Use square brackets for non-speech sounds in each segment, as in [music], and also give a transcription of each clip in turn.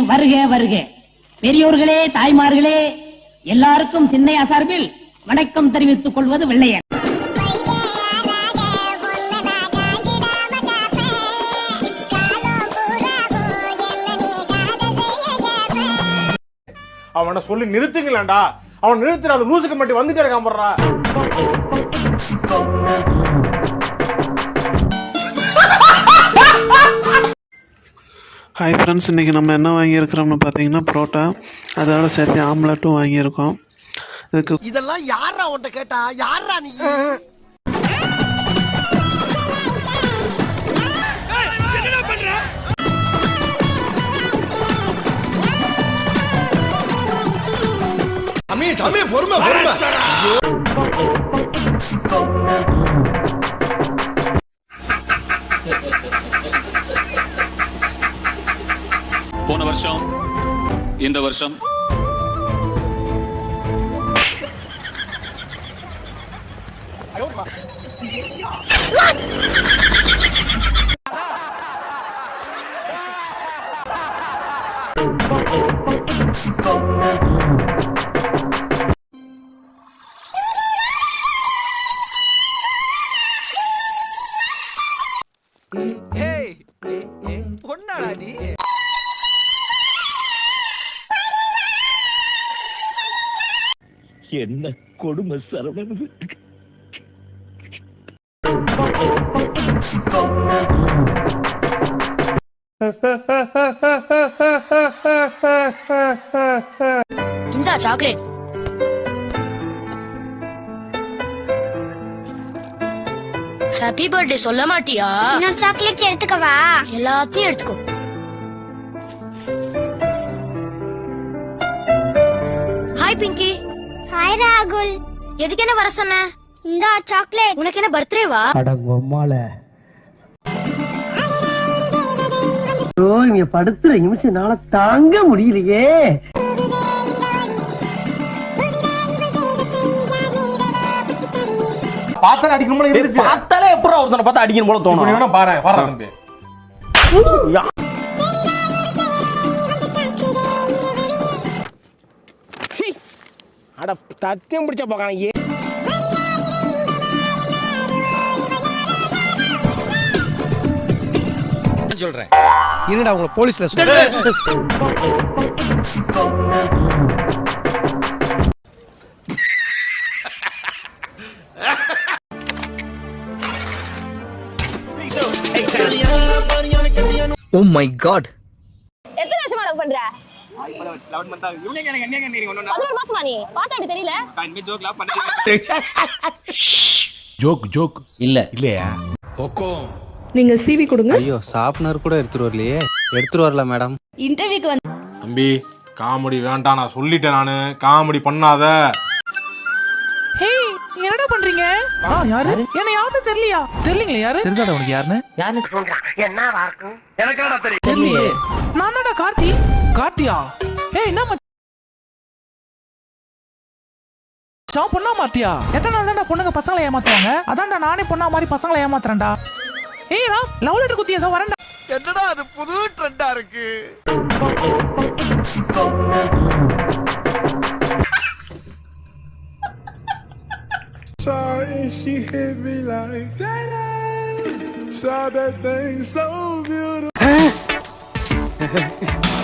வருக வருக. பெரியோர்களே தாய்மார்களே எல்லாருக்கும் சின்னையா சார்பில் வணக்கம் தெரிவித்துக் கொள்வது வெள்ளையன். அவனை சொல்லி நிறுத்துங்களேன்டா. அவன் நிறுத்துற அந்த லூசுக்கு மட்டும் வந்துட்டே இருக்கான் போடுறா ஹாய் ஃப்ரெண்ட்ஸ் இன்றைக்கி நம்ம என்ன வாங்கியிருக்கிறோம்னு பார்த்தீங்கன்னா புரோட்டா. அதோட சேர்த்து ஆம்லெட்டும் வாங்கியிருக்கோம். இதுக்கு இதெல்லாம் யாரா உன்ட்ட கேட்டா? யாரா நீ? அம்மி சாமி பொறுமை பொறுமை. போன வருஷம் இந்த வருஷம். பொண்ணாடா நீ. என்ன கொடுமை சரவணன் இந்தா சாக்லேட் ஹாப்பி பர்த்டே சொல்ல மாட்டியா? இன்னொரு சாக்லேட் எடுத்துக்கவா? எல்லாத்தையும் எடுத்துக்கோ. ஹாய் பிங்கி ஹாய் ராகுல் எதுக்கு என்ன வர சொன்ன? இந்த சாக்லேட் உனக்கு என்ன பர்த்டேவா ஐயோ இவங்க படுத்துற நிமிஷம்னால தாங்க முடியலையே. பார்த்தா அடிக்கணும் இருந்துச்சு பார்த்தாலே எப்பறம் ஒருத்தனை பார்த்தா அடிக்கணும் போல தோணும்? பாரு வர தம்பி. அட தத்தியம் பிடிச்ச பார்க்கலாம் ஏ சொல்றேன். என்னடா உங்களை போலீஸ்ல சொல்ற ஓ மை காட் எத்தனை வருஷமா லவ் பண்ற? பதினோரு மாசமா நீ? பாட்டாடி தெரியல? Joke joke. இல்ல. இல்லையா? நீங்க சிவி கொடுங்க. ஐயோ ஷார்ப்னர் கூட எடுத்துட்டு வரலையே. எடுத்துட்டு வரல மேடம் இன்டர்வியூக்கு வந்து தம்பி காமெடி வேண்டாம் நான் சொல்லிட்டேன் நானு. காமெடி பண்ணாத. ஹேய் என்னடா பண்றீங்க? யாரு? என்ன யாருன்னு தெரியலையா? தெரியலீங்களா யாரு? தெரிஞ்சாடா உனக்கு யாருன்னு? தெரியலையே. நான் தான்டா கார்த்தி. கார்த்தியா ஏய் என்ன மச்சான்? பொண்ணா மாட்டியா? எத்தனை நாள் பொண்ணுங்க பசங்களை ஏமாத்துவாங்க அதான்டா நானே பொண்ணா மாதிரி பசங்களை ஏமாத்துறேன்டா. ஏய் ராம் லவ் லெட்டர் குத்தி ஏதோ வரேன்டா. என்னடா அது புது ட்ரெண்டா இருக்கு? Sorry she hit me like that. Saw that thing so beautiful. [laughs]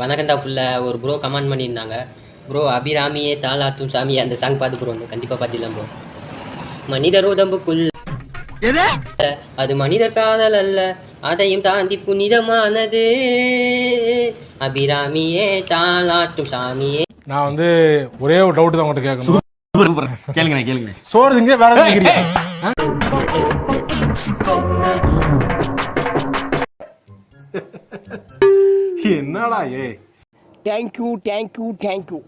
வணக்கண்டா புள்ள ஒரு ப்ரோ கமெண்ட் பண்ணியிருந்தாங்க. ப்ரோ அபிராமியே தாலாத்தும் சாமி அந்த சாங் பார்த்து ப்ரோ கண்டிப்பா பார்த்திடலாம் ப்ரோ மனிதர் உடம்புக்குள் அது மனிதர் காதல் அல்ல. அதையும் தாண்டி புனிதமானது. அபிராமியே தாலாட்டும் சாமியே. நான் வந்து ஒரே ஒரு டவுட் தான் உங்கள்கிட்ட கேட்கணும். கேளுங்க கேளுங்க சோறு திங்க வேற എന്നാടാ ഏ thank you thank you thank you